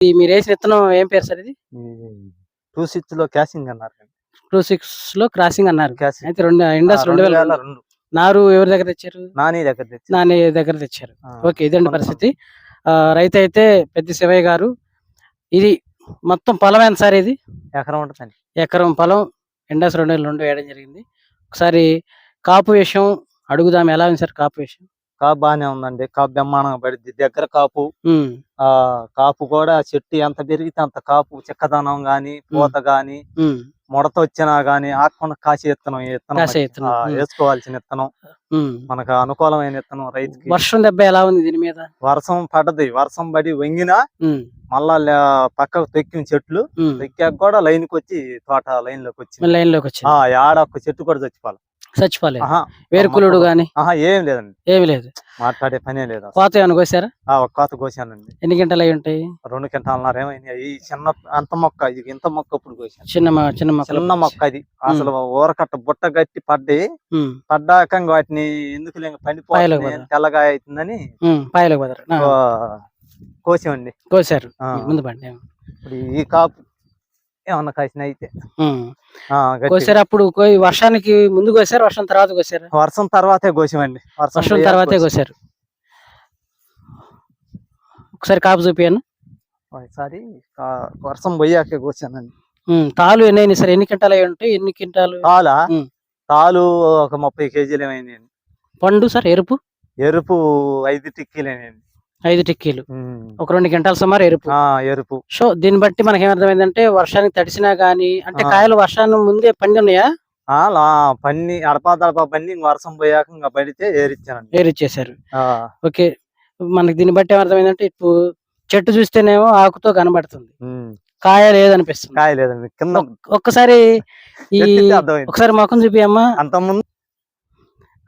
ఇది మీరు వేసిన విత్తనం ఏం పేరు సార్ ఇది? టూ సిక్స్లో క్యాసింగ్ అన్నారు టూ సిక్స్లో క్రాసింగ్ అన్నారు. క్యాసింగ్ అయితే రెండు ఇండస్ రెండు వేల రెండు. నారు ఎవరి దగ్గర తెచ్చారు? నాని దగ్గర నాని దగ్గర తెచ్చారు. ఓకే ఇదండి. పరిస్థితి. రైతు అయితే పెద్ద శివయ్య గారు. ఇది మొత్తం పొలం ఎంత సార్ ఇది? ఎకరం ఉంటుందండి. ఎకరం పొలం ఇండస్ రెండు వేల రెండు వేయడం జరిగింది. ఒకసారి కాపు విషయం అడుగుదాం. ఎలా ఉంది సార్ కాపు విషయం? కాపు బాగానే ఉందండి. కాపు బ్రహ్మాండంగా పడింది. దగ్గర కాపు ఆ కాపు కూడా చెట్టు ఎంత పెరిగితే అంత కాపు చిక్కదనం గాని పూత గాని ముడత వచ్చినా గాని ఆకుండా కాసి ఇత్తనం. ఇత్తనం. వేసుకోవాల్సిన ఇత్తనం. మనకు అనుకూలమైన ఇత్తనం రైతుకి. వర్షం దెబ్బ ఎలా ఉంది దీని మీద? వర్షం పడ్డది. వర్షం పడి వంగినా మళ్ళా పక్కకు తొక్కిన చెట్లు. తొక్కాక కూడా లైన్కి వచ్చి తోట లైన్లోకి మళ్ళీ లైన్లోకి వచ్చింది. ఆ ఆడ ఒక చెట్టు కూడా చచ్చిపోవాలి చచ్చిపోలేదు. వేరుకులుడు గాని? ఆహా ఏం లేదండి. ఏమి లేదు. మాట్లాడే పనే లేదు. కోత ఏమైనా కోసారా? కోత కోసానండి. ఎన్ని గంటలు అయి ఉంటాయి? రెండు ఈ చిన్న అంత మొక్క ఇది ఇంత మొక్క ఇప్పుడు కోసాను. చిన్న చిన్న మొక్కలు చిన్న మొక్క అది. అసలు ఊరకట్ట బుట్ట గట్టి పడ్డి పడ్డాక వాటిని ఎందుకు లేక పడదు. తెల్లగా అవుతుందని పాయలకు కోసామండి. కోసారు. ముందు పండి ఇప్పుడు ఈ కాపు ఏమన్నా కాసిన అయితే. కోసారు అప్పుడు వర్షానికి ముందు కోసారు వర్షం తర్వాత కోసారు? వర్షం తర్వాతే కోసామండి. వర్షం తర్వాతే కోసాం. కోసారు. ఒకసారి కాపు చూపియాను ఒకసారి వర్షం పోయాక ఉమ్, తాలు ఎన్ని అయినాయి సార్? ఎన్ని క్వింటాలు అయి ఉంటాయి? ఎన్ని క్వింటాలు? తాలా. తాలు ఒక ముప్పై కేజీలు ఏమైంది పండు సార్ ఎరుపు? ఎరుపు ఐదు టిక్కీలేనండి ఐదు టిక్కీలు. ఒక రెండు గంటల సుమారు ఎరుపు. ఆ ఎరుపు. సో దీన్ని బట్టి మనకి ఏమర్థమైందంటే వర్షానికి తడిసినా గానీ అంటే. కాయలు వర్షాన్ని ముందే పండి ఉన్నాయా పన్ని అడపా తడపా పన్ని వర్షం పోయాక ఇంకా పడితే ఏరిచ్చానండి. ఏరిచ్చేసారు ఓకే. మనకి దీన్ని బట్టి ఏమర్థమైందంటే ఇప్పుడు చెట్టు చూస్తేనేమో ఆకుతో కనబడుతుంది. కాయ లేదనిపిస్తుంది. కాయ లేదండి కింద ఒక్- ఒక్కసారి ఈ ఒకసారి ముఖం చూపియమ్మా అంత ముందు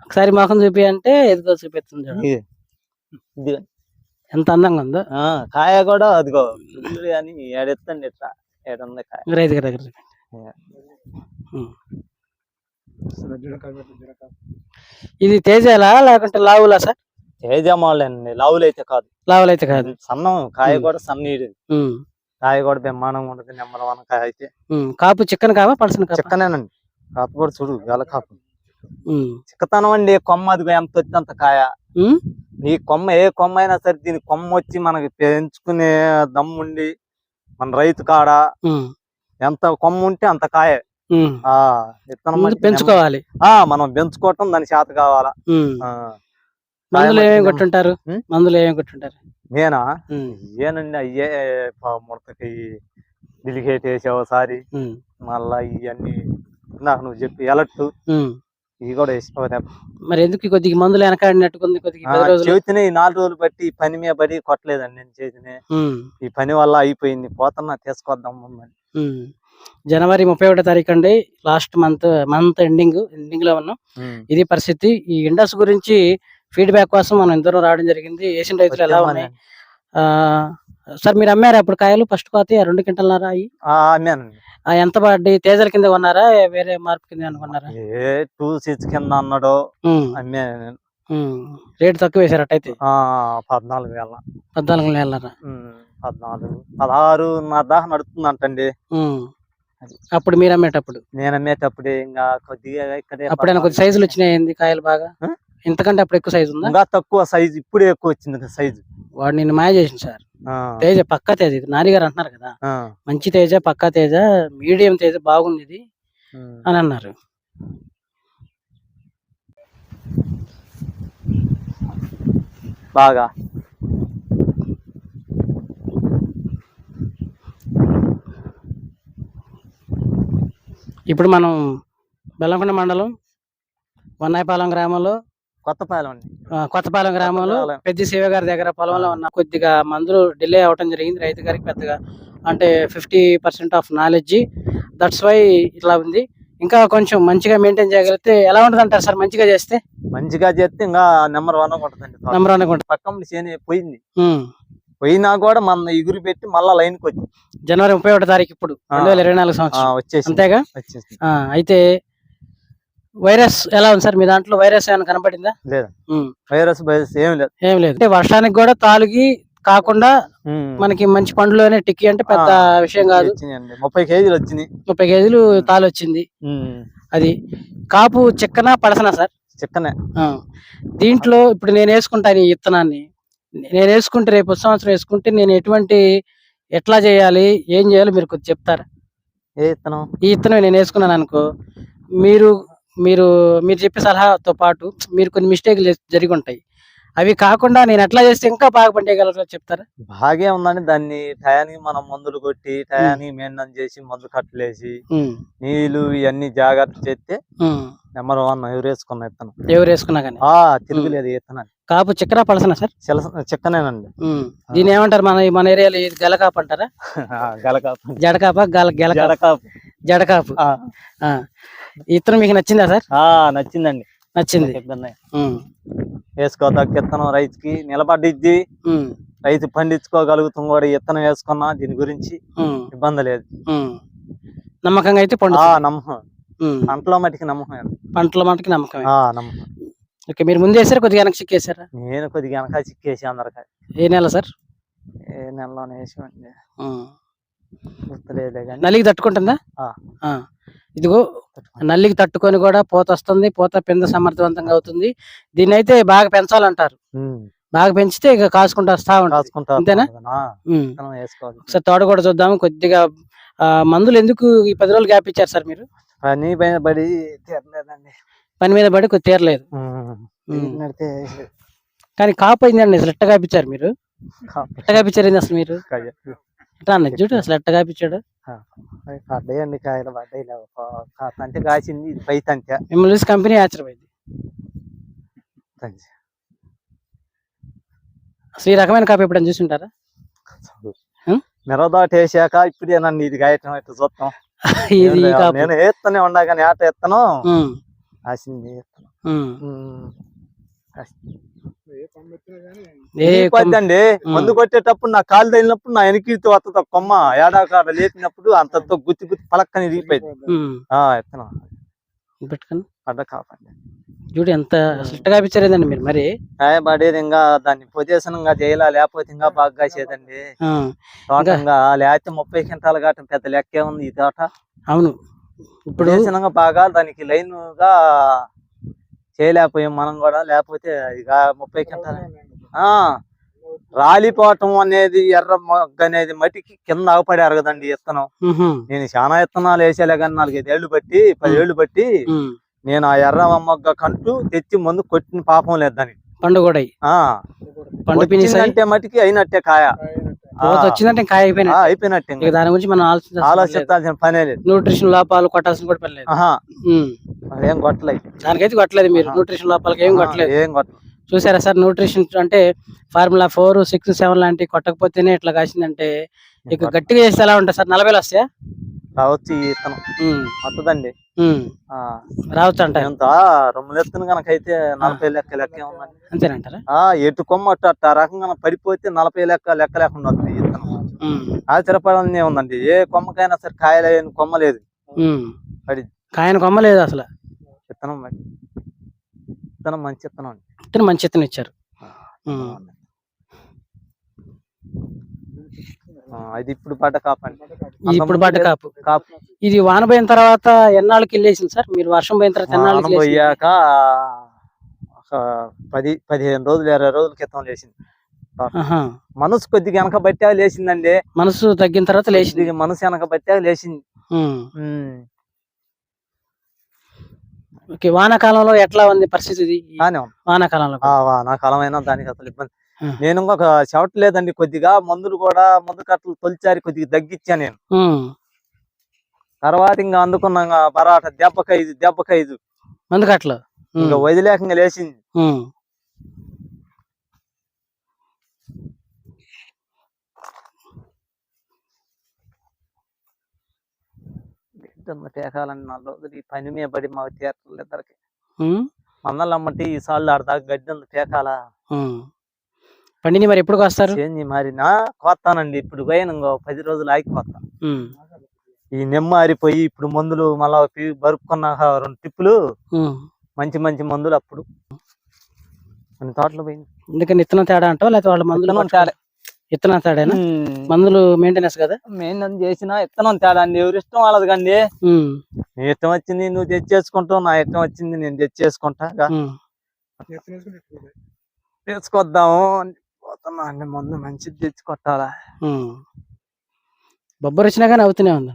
ఒకసారి ముఖం చూపి అంటే ఎదుగో చూపిస్తుంది. ఎంత అందంగా ఉందో. ఆ, కాయ కూడా అదిగో అని ఏడెత్తండి ఇట్లా. ఏడుంది కాయ. రైతు గారి దగ్గర. ఇది తేజాలా లేకుంటే లావులా సార్? తేజమాలండి లావులు అయితే కాదు. లావులు అయితే కాదు సన్నం కాయ. కూడా సన్నీడు. కాయ కూడా బ్రహ్మాండంగా ఉంటుంది నెంబర్ వన్ కాయ అయితే. కాపు చిక్కన కావా పలసన చిక్కనేనండి. కాపు కూడా చూడు గల కాపు. చిక్కతనం అండి కొమ్మ అదిగో ఎంత వచ్చి అంత కాయ. ఈ కొమ్మ ఏ కొమ్మ అయినా సరే దీని కొమ్మ వచ్చి మనకి పెంచుకునే దమ్ముండి మన రైతు కాడ. ఎంత కొమ్మ ఉంటే అంత కాయ. విత్తనం పెంచుకోవాలి. మనం పెంచుకోవటం దాని చేత కావాలా. మందులు ఏమేమి కొట్టుంటారు? మందులు ఏమేమి కొట్టుంటారు? నేనా. ఏనండి అయ్యే ముడతకి డిలిగేట్ వేసే ఒకసారి. మళ్ళా ఇవన్నీ నాకు నువ్వు చెప్పి ఎలట్టు. ఇవి కూడా వేసుకోవాలి మరి ఎందుకు కొద్దిగా మందులు వెనకాడినట్టుకుంది? కొద్దిగా చేతినే ఈ నాలుగు రోజులు బట్టి ఈ పని మీద పడి కొట్టలేదండి నేను చేతినే. ఉమ్. ఈ పని వల్ల అయిపోయింది. పోతున్నా తీసుకొద్దాం మమ్మల్ని. జనవరి ముప్పై ఒకటో తారీఖు అండి. లాస్ట్ మంత్ మంత్ ఎండింగ్ ఎండింగ్లో ఉన్నాం ఇది పరిస్థితి. ఈ ఇండస్ గురించి ఫీడ్బ్యాక్ కోసం మనం ఇద్దరం రావడం జరిగింది. ఏషియన్ రైతులు ఎలా ఉన్నాయి? సార్ మీరు అమ్మారా అప్పుడు కాయలు? ఫస్ట్ కోత రెండు క్వింటల్నారా అయ్యి? ఎంత పడ్డి తేజల కింద కొన్నారా? వేరే మార్పు కింద అనుకున్నారా ఏ టూ సిక్స్ కింద అన్నాడు. అమ్మాను. రేటు తక్కువ వేసారు అట్టయితే పద్నాలుగు వేల. పద్నాలుగు ఉమ్, పద్నాలుగు. పదహారు నా దాకా నడుతుందంటండి. ఉమ్. అప్పుడు మీరు అమ్మేటప్పుడు? నేను అమ్మేటప్పుడే ఇంకా కొద్దిగా ఇక్కడే అప్పుడైనా కొద్ది సైజులు వచ్చినాయి కాయలు బాగా? ఇంతకంటే అప్పుడు ఎక్కువ సైజు ఉందా? ఇంకా తక్కువ సైజు ఇప్పుడే ఎక్కువ వచ్చింది సైజు వాడు నిన్ను మాయ చేసింది సార్. తేజ పక్కా తేజ ఇది నాని గారు అంటున్నారు కదా. మంచి తేజ పక్కా తేజ మీడియం తేజ బాగుంది ఇది అని అన్నారు. బాగా. ఇప్పుడు మనం బెల్లంకొండ మండలం వన్నాయపాలెం గ్రామంలో కొత్తపాలెం కొత్తపాలెం గ్రామంలో. పెద్ద శివ గారి దగ్గర పొలంలో ఉన్న కొద్దిగా మందులు డిలే అవటం జరిగింది. రైతు గారికి పెద్దగా అంటే fifty percent of knowledge. That's why ఇట్లా ఉంది. ఇంకా కొంచెం మంచిగా మెయింటైన్ చేయగలిగితే ఎలా ఉంటుంది అంటారు సార్? మంచిగా చేస్తే? మంచిగా చేస్తే ఇంకా నెంబర్ వన్ ఉంటుందండి. నెంబర్ వన్ అనుకుంటా పక్కన చేని పోయింది. పోయినా కూడా మన ఎగురు పెట్టి మళ్ళా లైన్కి వచ్చి జనవరి ముప్పై ఒకటో తారీఖు ఇప్పుడు. రెండు వేల ఇరవై నాలుగు సంవత్సరం. వచ్చేసి అంతేగా? అయితే వైరస్ ఎలా ఉంది సార్? మీ దాంట్లో వైరస్ ఏమైనా కనపడిందా? లేదు. వైరస్ వైరస్ ఏం లేదు. ఏం లేదు. అంటే వర్షానికి కూడా తాలుగి కాకుండా. మనకి మంచి పండులోనే టిక్కీ అంటే పెద్ద విషయం కాదు. ముప్పై కేజీలు వచ్చినాయి. ముప్పై కేజీలు తాలు వచ్చింది. అది కాపు చిక్కన పడసనా సార్? చిక్కనే. దీంట్లో ఇప్పుడు నేను వేసుకుంటాను ఈ విత్తనాన్ని. నేను వేసుకుంటే రేపు సంవత్సరం వేసుకుంటే నేను ఎటువంటి ఎట్లా చేయాలి ఏం చేయాలో మీరు కొద్దిగా చెప్తారా? ఏ ఇత్తనం ఈ విత్తనం నేను వేసుకున్నాను అనుకో మీరు మీరు మీరు చెప్పే సలహాతో పాటు మీరు కొన్ని మిస్టేక్లు జరిగి ఉంటాయి. అవి కాకుండా నేను ఎట్లా చేస్తే ఇంకా బాగా పండేయగలరో చెప్తారా? బాగే ఉందని దాన్ని టయానికి మనం మందులు కొట్టి టయానికి మెయింటైన్ చేసి మందు కట్టలేసి నీళ్ళు ఇవన్నీ జాగ్రత్త చేస్తే. నెంబర్ వన్ ఎవరు వేసుకున్న ఇత్తనం. ఎవరు వేసుకున్నా కానీ. ఆ తిరుగులేదు ఈ ఇత్తనం కాపు చిక్కన పలసనా సార్? చిక్కనేనండి. దీని ఏమంటారు? మన మన ఏరియాలో ఇది గలకాపు అంటారా? గలకాపు. జడకాప? గల గెలకాపు. జడకాపు. విత్తనం మీకు నచ్చిందా సార్? నచ్చిందండి. నచ్చింది. వేసుకోదగ్గ ఇత్తనం రైతుకి నిలబడిద్ది. రైతు పండించుకోగలుగుతాం కూడా ఈ ఇత్తనం వేసుకున్నా దీని గురించి ఇబ్బంది లేదు. నమ్మకంగా అయితే పండు నమ్మకం. పంటలో మట్టికి నమ్మకం పంటల మటుకు నమ్మకమే. ఆ నమ్మకం. ఓకే మీరు ముందు వేసారా కొద్దిగా వెనక్కి చిక్కేసారా? నేను కొద్దిగా వెనక చిక్కేసి అందరికీ. ఏ నెల సార్? ఏ నెలలోనే వేసామండి ఉమ్. గుర్తులేదులే కానీ. నల్లికి తట్టుకుంటుందా. ఇదిగో నల్లికి తట్టుకొని కూడా పూత వస్తుంది పూత పింద సమర్థవంతంగా అవుతుంది. దీన్ని అయితే బాగా పెంచాలంటారు. బాగా పెంచితే ఇక కాసుకుంటూ వస్తా అంతేనా? ఒకసారి తోట కూడా చూద్దాము. కొద్దిగా మందులు ఎందుకు ఈ పది రోజులు గ్యాప్ ఇచ్చారు సార్ మీరు? పని పైన పడి తీరలేదండి. పని మీద పడి కొద్ది తీరలేదు. కానీ కాపు అయిందండి అసలు ఎట్ట కాపించారు మీరు. ఎట్ట కాపించారు అసలు మీరు? అన్నది చూడు అసలు ఎట్ట కాపించాడు అవి పడ్డాయండి కాయలు పడ్డాయి తంతె కాసింది ఇది పై తంతె మిమ్మల్ని చూసి కంపెనీ ఆశ్చర్యపోయింది. అసలు ఈ రకమైన కాపు ఎప్పుడైనా చూసుంటారా? మిరదాటు వేసాక ఇప్పుడేనండి ఇది కాయటం ఇట్లా చూస్తాం? ఇది నేను వేస్తూనే ఉండా కానీ ఆట ఎత్తను కాసింది ఎత్తను. ఉమ్. మందు కొట్టేటప్పుడు నా కాలు తగిలినప్పుడు నా వెనక్కి వస్తుంది కొమ్మ ఏడాకాడ లేపినప్పుడు అంతతో గుత్తి గుత్తి పలక్కని ఇరిగిపోయింది. ఆ ఎత్తనం? పెట్టుకొని కాపండి చూడు ఎంత ఏందండి మీరు మరి. కాయ పడేది ఇంకా దాన్ని పొజిషన్గా చేయాలా లేకపోతే ఇంకా బాగా తోటంగా లేకపోతే ముప్పై క్వింటాలు కావటం పెద్ద లెక్కే ఉంది ఈ తోట. అవును. ఇప్పుడు బాగా దానికి లైన్గా చేయలేకపోయాం మనం కూడా. లేకపోతే ఇక ముప్పై క్వింటాలు ఆ రాలిపోవటం అనేది ఎర్ర మొగ్గ అనేది మట్టికి కింద ఆగపడారు కదండి ఇత్తనం నేను చాలా ఇత్తనాలు వేసేలే కానీ నాలుగైదు ఏళ్ళు బట్టి పది ఏళ్ళు బట్టి. నేను ఆ ఎర్ర మొగ్గ కంటూ తెచ్చి ముందు కొట్టిన పాపం లేదు దానికి పండు కూడా అయ్యి. ఆ పండు ఫినిష్ అయ్యి వచ్చిందంటే మట్టికి అయినట్టే కాయ. కోత వచ్చిందంటే ఇంకా ఆ, అయిపోయినట్టు ఇక. దాని గురించి మనం ఆలోచించాల్సిన ఆలోచించాల్సిన పనే లేదు. న్యూట్రిషన్ లోపాలు కొట్టాల్సిన కూడా పని లేదు. ఏం కొట్టలేదు దానికైతే కొట్టలేదు మీరు. న్యూట్రిషన్ లోపాలకి ఏం కొట్టలేదు. ఏం కొట్టలేదు చూసారా సార్ న్యూట్రిషన్ అంటే ఫార్ములా ఫోర్ సిక్స్ సెవెన్ లాంటివి కొట్టకపోతేనే ఇట్లా కాసిందంటే ఇక గట్టిగా చేస్తే ఎలా ఉంటుంది సార్? నలభైలు వస్తాయా? రావచ్చు ఈ ఇత్తనం. ఉమ్, వస్తుందండి రావచ్చు అంటారు. ఎంత? రొమ్ములు ఎత్తున కనుకైతే నలభై లెక్క లెక్క ఉందండి. అంతేనంటారా? ఎటు కొమ్మ అట్ట ఆ రకంగా పడిపోతే నలభై లెక్క లెక్క లేకుండా వస్తుంది ఈ ఇత్తనం. ఉమ్, ఆశ్చర్యపడాలని ఉందండి. ఏ కొమ్మకైనా సరే కాయలేని కొమ్మ లేదు. పడి కాయన కొమ్మ లేదు అసలు. విత్తనం విత్తనం మంచి విత్తనం అండి. మంచి ఎత్తున ఇచ్చారు ఉమ్. ఆ, ఇది ఇప్పుడు పడ్డ కాపండి ఇది ఇప్పుడు పడ్డ కాపు. కాపు. ఇది వాన పోయిన తర్వాత ఎన్నాళ్ళకి వెళ్ళేసింది సార్? మీరు వర్షం పోయిన తర్వాత ఎన్నాళ్ళకి? పోయాక ఒక పది పదిహేను రోజులు ఇరవై రోజుల క్రితం లేచింది. మనసు కొద్దిగా వెనక బట్టే లేచిందండి. మనసు తగ్గిన తర్వాత లేచింది. మనసు వెనక బట్టే లేచింది. ఓకే వానాకాలంలో ఎట్లా ఉంది పరిస్థితి వానాకాలంలో. ఆ, వా- నా కాలమైనా దానికి అసలు ఇబ్బంది. నేను ఇంకొక లేదండి కొద్దిగా మందులు కూడా మందు కట్టలు తొలిచారి కొద్దిగా తగ్గించా నేను. తర్వాత ఇంకా అందుకున్నా పరాట దెబ్బకైదు దెబ్బకైదు మందుకట్లు ఉమ్. ఇంకా వదిలేకంగా లేచింది. ఇద్దరు రోజులు ఈ పని మీద పడి మాకు తీరట్లేదు ఇద్దరికి. మందలు అమ్మటి ఈ సార్లు ఆడదాకా గడ్డి ఉంది ఉమ్. పండిని మరి ఎప్పుడు వస్తారు చేంజ్ మారినా కోస్తానండి ఇప్పుడు పోయిన ఇంకో పది రోజులు ఆగి. ఈ నిమ్మ ఆరిపోయి ఇప్పుడు మందులు మళ్ళా బరుక్కున్నాక రెండు టిప్పులు. మంచి మంచి మందులు అప్పుడు. కొన్ని తోటలు పోయింది. ఎందుకని ఇత్తనం తేడా అంటావా? లేకపోతే వాళ్ళ మందులు తేడా. విత్తనం తేడానా? మందులు మెయింటెనెన్స్ కదా? మెయింటెనెన్స్ చేసిన ఇత్తనం తేడా అండి. ఎవరి ఇష్టం వాళ్ళది కండి. నీ ఇష్టం వచ్చింది నువ్వు తెచ్చేసుకుంటావు నా ఇష్టం వచ్చింది నేను తెచ్చేసుకుంటా. తెచ్చుకొద్దాము. అని పోతున్నా అండి. ముందు మంచిది తెచ్చుకొట్టాలా ఉమ్. బొబ్బరు వచ్చినా కానీ అవుతూనే ఉంది.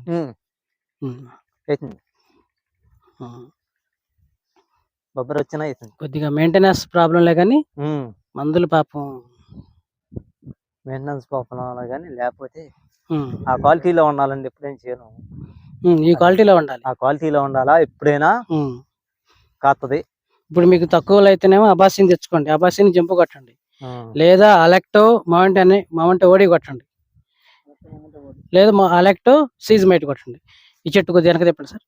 బొబ్బరి వచ్చినా అవుతుంది కొద్దిగా మెయింటెనెన్స్ ప్రాబ్లంలే కానీ మందులు పాపం మెయింటెనెన్స్ పాపం కానీ లేకపోతే ఆ క్వాలిటీలో ఉండాలండి ఎప్పుడైనా చేయను. ఈ క్వాలిటీలో ఉండాలి. ఆ క్వాలిటీలో ఉండాలా ఎప్పుడైనా. కాస్తుంది ఇప్పుడు మీకు తక్కువలో అయితేనేమో అబాసిని తెచ్చుకోండి. అబాసిని జంపు కొట్టండి. లేదా అలెక్టో మౌంట్ అని మౌంట్ ఓడి కొట్టండి. లేదా మా అలెక్టో సీజ్ మైట్ కొట్టండి. ఈ చెట్టు కొద్దిగా వెనక తిప్పండి సార్?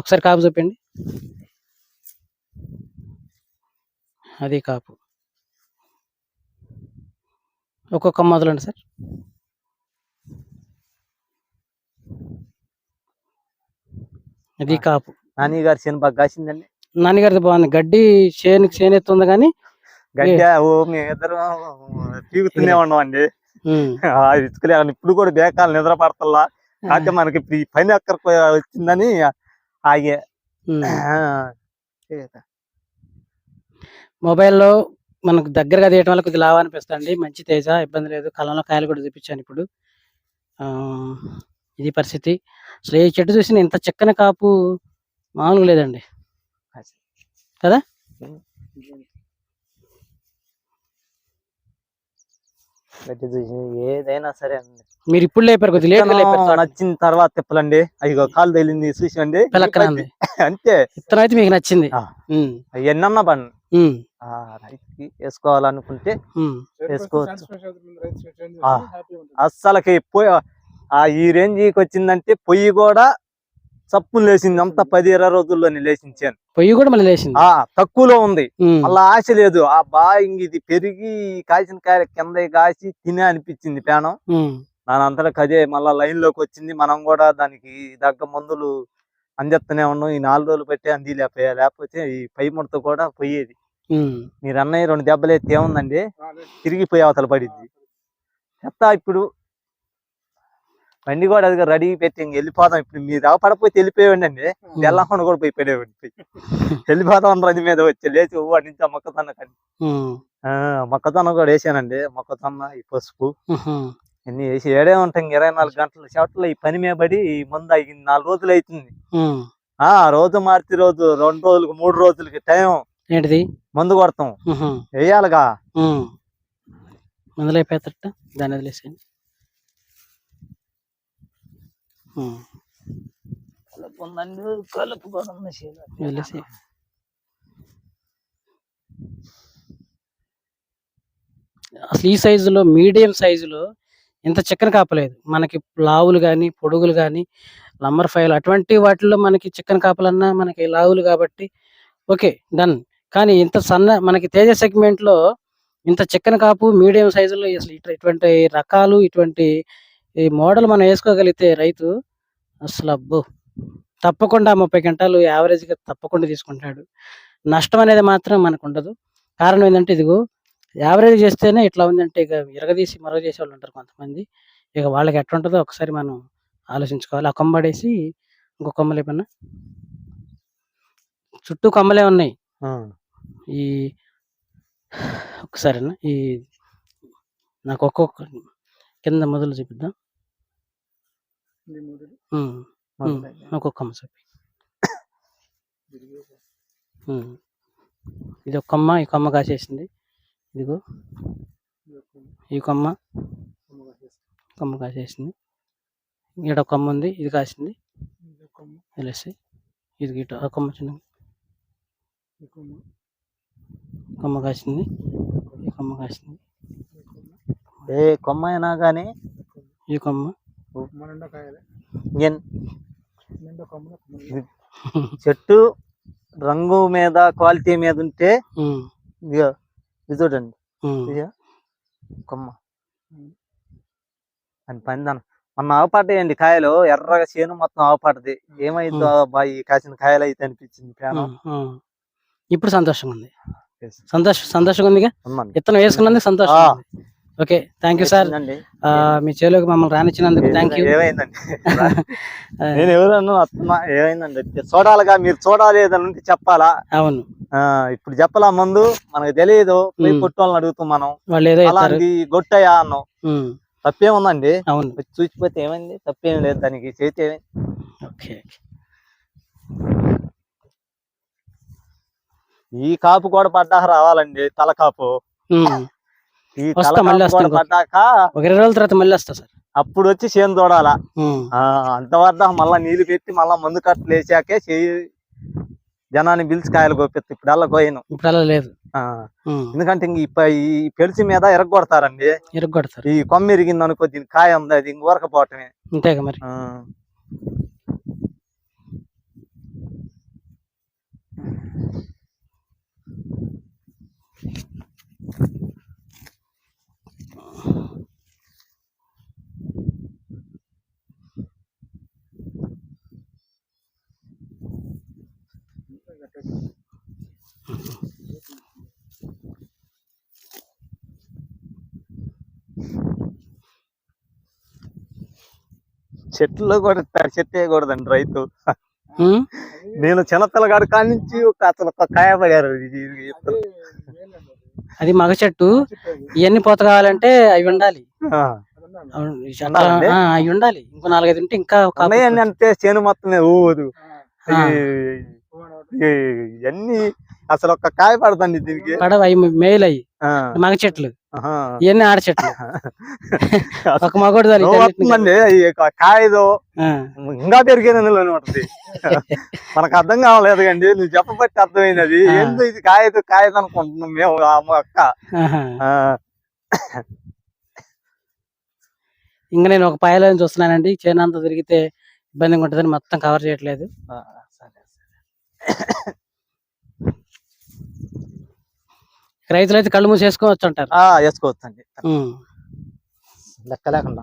ఒకసారి కాపు చూపండి. అది కాపు. ఒక్కొక్క మొదలండి సార్. అది. కాపు. నాని గారి చేను బాగా కాసిందండి. నాన్నగారిది బాగుంది. గడ్డి చేనుకి చేనెత్తుంది కానీ గడ్డ ఓ పీగుతూనే ఉన్నాం అండి ఆ ఇసుకలే ఇప్పుడు కూడా బేకాలు నిద్ర పడతల్లా. కాకపోతే మనకి ఈ పని ఎక్కడ వచ్చిందని ఆగే. మొబైల్లో మనకు దగ్గరగా తీయటం వల్ల కొద్దిగా లాభం అనిపిస్తుంది మంచి తేజ ఇబ్బంది లేదు. కళ్ళంలో కాయలు కూడా చూపించాను ఇప్పుడు. ఇది పరిస్థితి. అసలు ఈ చెట్టు చూసిన ఇంత చక్కని కాపు మామూలుగా లేదండి. కదా? చూసి ఏదైనా సరే అండి. మీరు ఇప్పుడు లేపారు కొద్దిగా లేపారు. నచ్చిన తర్వాత తిప్పలండి. అయ్యో కాలు తగిలింది ఉంది అంతే. విత్తనం అయితే మీకు నచ్చింది. అవన్నన్నా బండి రైతుకి వేసుకోవాలనుకుంటే వేసుకోవచ్చు. అస్సలకి పొయ్యి ఆ ఈ రేంజ్కి వచ్చిందంటే పొయ్యి కూడా చప్పులు లేచింది. అంతా పది ఇరవై రోజుల్లోనే లేచించాను. పొయ్యి కూడా మళ్ళీ లేచింది? ఆ తక్కువలో ఉంది. అలా ఆశ లేదు. ఆ బాగా ఇంక ఇది పెరిగి కాసిన కాయ కింద కాసి తినే అనిపించింది పేనం. దాని అంతటా అదే మళ్ళా లైన్లోకి వచ్చింది. మనం కూడా దానికి దగ్గ మందులు అందిస్తూనే ఉన్నాం. ఈ నాలుగు రోజులు బట్టి అంది. లేకపోయా లేకపోతే ఈ పై ముడత కూడా పోయేది. మీరు అన్నయ్య రెండు దెబ్బలు ఎత్తే ఏముందండి? తిరిగిపోయి అవతల పడిద్ది. చెత్త ఇప్పుడు బండి కూడా అది రెడీ పెట్టి వెళ్ళిపోదాం. ఇప్పుడు మీరు దాకా పడపోతే వెళ్ళిపోయాడు అండి ఎల్లకుండా కూడా పోయి పడేవాడి వెళ్ళిపోదాం రది మీద వచ్చి లేచి వాడి నుంచి ఆ మొక్కజొన్న ఉమ్, ఆ, మొక్కజొన్న కూడా వేసానండి. మొక్కజొన్న ఈ పసుపు ఇన్ని వేసి ఏడే ఉంటాం. ఇరవై నాలుగు గంటల షాట్లో ఈ పని మీద పడి ముందు అయి నాలుగు రోజులు అవుతుంది. ఆ రోజు మార్చి రోజు రెండు రోజులకి మూడు రోజులకి టైం ఏంటిది? మందు కొడతాం. వేయాలిగా. మందులు అయిపోయేటట్ట దాన్ని వదిలేసేయండి. ఉంది అసలు ఈ సైజులో మీడియం సైజులో ఇంత చికెన్ కాపలేదు. మనకి లావులు కానీ పొడుగులు కానీ లంబర్ ఫైల్ అటువంటి వాటిల్లో మనకి చికెన్ కాపలన్నా మనకి లావులు కాబట్టి ఓకే డన్. కానీ ఇంత సన్న మనకి తేజ segment లో ఇంత చికెన్ కాపు మీడియం సైజులో అసలు ఇటు- ఇటువంటి రకాలు ఇటువంటి ఈ మోడల్ మనం వేసుకోగలిగితే రైతు అసలు అబ్బో తప్పకుండా ముప్పై గంటలు యావరేజ్గా తప్పకుండా తీసుకుంటాడు. నష్టం అనేది మాత్రం మనకు ఉండదు. కారణం ఏంటంటే ఇదిగో యావరేజ్ చేస్తేనే ఇట్లా ఉందంటే ఇక ఇరగదీసి మరో చేసే వాళ్ళు ఉంటారు కొంతమంది. ఇక వాళ్ళకి ఎట్లా ఉంటుందో ఒకసారి మనం ఆలోచించుకోవాలి. ఆ కొమ్మడేసి ఇంకో కొమ్మలు ఏమన్నా? చుట్టూ కొమ్మలే ఉన్నాయి. ఈ ఒకసారి ఈ నాకు ఒక్కొక్క కింద మొదలు చూపిద్దాం. ఒక్కొక్క కొమ్మ చూపి. ఇది ఒక కొమ్మ ఈ కొమ్మ కాసేసింది. ఇదిగో. ఈ కొమ్మ. కొమ్మ కాసేసింది. ఒక కొమ్మ ఉంది ఇది కాసింది. తెలిసి ఇది గిట ఆ కొమ్మ చిన్న. కొమ్మ కాసింది. ఈ కొమ్మ కాసింది. ఏ కొమ్మ అయినా కానీ ఈ కొమ్మ? చెట్టు రంగు మీద క్వాలిటీ మీద ఉంటే ఇది చూడండి. కొమ్మ. అని పందాను. మొన్న ఆవపాటేయండి కాయలు. ఎర్రగా చేను మొత్తం ఆవపాటది ఏమైందో బా ఈ కాసిన కాయలు అయితే అనిపించింది ప్రాణం. ఇప్పుడు సంతోషంగా ఉంది సంతోష సంతోషంగా ఉందండి. విత్తనం వేసుకున్నందుకు సంతోషం. ఉంది. ఓకే థ్యాంక్ యూ సార్ మీ చేలోకి మమ్మల్ని రానిచ్చినందుకు థ్యాంక్ యూ ఏమైందండి? నేను ఎవరన్నా ఏమైందండి? చూడాలిగా మీరు చూడాలి ఏదైనా ఉంటే చెప్పాలా? అవును. ఆ ఇప్పుడు చెప్పాలా ముందు? మనకు తెలియదు. పోయి ఉమ్. కొట్టోళ్ళని అడుగుతాం మనం. వాళ్ళు ఏదో అలాంటి గొట్టయా అన్నాం. ఉమ్, తప్పేముందండి? అవును. చూసిపోతే ఏమైంది? తప్పేం లేదు. దానికి చేతి ఏమైంది? ఓకే ఈ కాపు కూడా పడ్డాక రావాలండి తల కాపు ఈ వస్తా, తల మళ్ళీ కాపు కూడా వస్తాను. పడ్డాక ఒక ఇరవై రోజుల తర్వాత మళ్ళీ వస్తా సార్. అప్పుడు వచ్చి చేను తోడాలా. అంతవరకు మళ్ళా నీళ్ళు పెట్టి మళ్ళా మందు కట్టలు వేసాకే చేయి జనాన్ని పిలిచి కాయలు కోపిస్తుంది ఇప్పుడు అలా కోయను ఇప్పుడు అలా లేదు ఎందుకంటే ఇంక ఈ ప- ఈ పెలిసి మీద ఎరగొడతారండి. ఇరుగ్గొడతారు ఈ కొమ్మ ఇరిగింది అనుకో దీని కాయ ఉంది అది ఇంక ఊరకపోవటమే. అంతేగా మరి. ఆ. చెట్లు కూడా చెట్టు వేయకూడదండి రైతు. నేను చిన్నపిల్లగాడు కాడి నుంచి ఒక అసలు ఒక కాయ పడారు ఇది- ఇది ఇత్తనం. అది మగ చెట్టు. ఇవన్నీ పూత కావాలంటే అవి ఉండాలి. అవి ఉండాలి. ఇంకో నాలుగైదు ఉంటే ఇంకా అంటే చేను మొత్తం ఊదు. ఇవన్నీ అసలు ఒక కాయ పడదండి దీనికి. పడవ అవి మేలు ఆ. మగ చెట్లు. ఇవన్నీ ఆడ చెట్లు ఒక మగోడు వస్తుందండి. కాయదో ఇంకా పెరిగేదని ఉంటుంది మనకు అర్థం కావలేదు కండి. నువ్వు చెప్పబట్టి అర్థమైంది అది. ఏందో ఇది? కాయదు కాయదు అనుకుంటున్నాం మేము ఆ మొక్క. ఇంకా నేను ఒక పాయలో చూస్తున్నానండి. చేను అంతా తిరిగితే ఇబ్బందిగా ఉంటుందని మొత్తం కవర్ చేయట్లేదు. సరే. రైతులు అయితే కళ్ళు మూసేసుకోవచ్చు అంటారు. వేసుకోవచ్చు అండి లెక్క లేకుండా.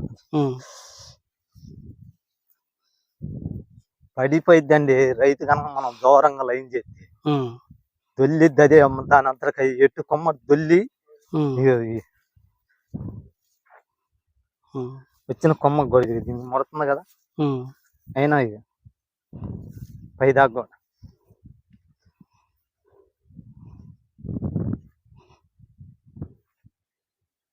అండి రైతు కన్నా మనం దూరంగా లైన్ చేసి దొల్లి అదే దాని అంతకై ఎట్టు కొమ్మ దొల్లి వచ్చిన కొమ్మ గొడవ దీన్ని ముడుతుంది కదా. అయినా ఇది పైదాకా కూడా